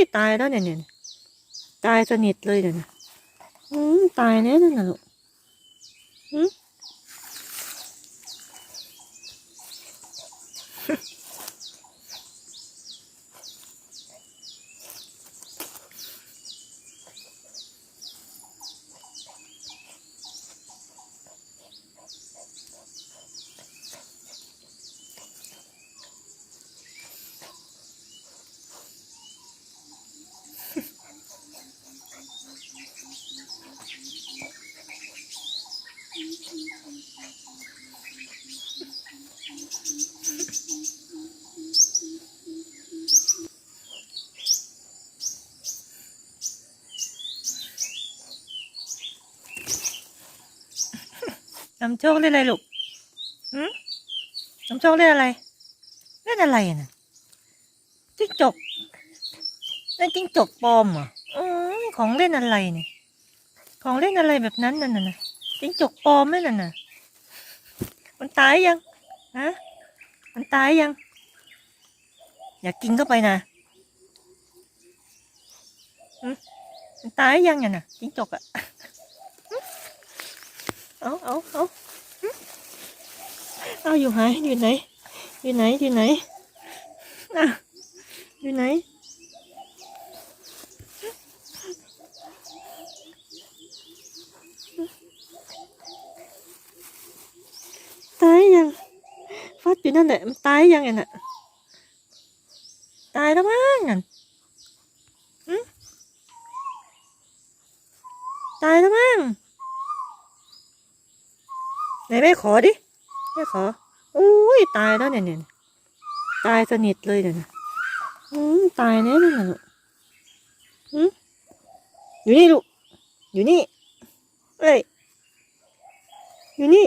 ยตายแล้วเนี่ยเนี่ยตายสนิทเลยเนี่ยนะอืมตายแน่นั่นน่ะลูกอืม นำโชคเล่นอะไรลูกหืมนำโชคเล่นอะไร เล่นอะไรน่ะจิ้งจกเล่นจิ้งจกปลอมเหรออืมของเล่นอะไรเนี่ยของเล่นอะไรแบบนั้นน่ะน่ะจิ้งจกปลอมไหมน่ะน่ะ มันตายยังฮะมันตายยัง อย่ากินเข้าไปนะหืมมันตายยังเนี่ยน่ะจิ้งจกอะ เอาเอาเอาหึเอาอยู่ไหนอยู่ไหน อยู่ไหน อยู่ไหนอะอยู่ไหน ตายยังฟัดอยู่นั่นแหละมันตายยังไงน่ะ ตายแล้วมั้งนั่นหึตายแล้วมั้ง ไหนแม่ขอดิแม่ขออุ้ยตายแล้วเนี่ยเนี่ยตายสนิทเลยเนี่ยนะอืมตายแน่เลยลูกอืมอยู่นี่ลูกอยู่นี่เอ้ยอยู่นี่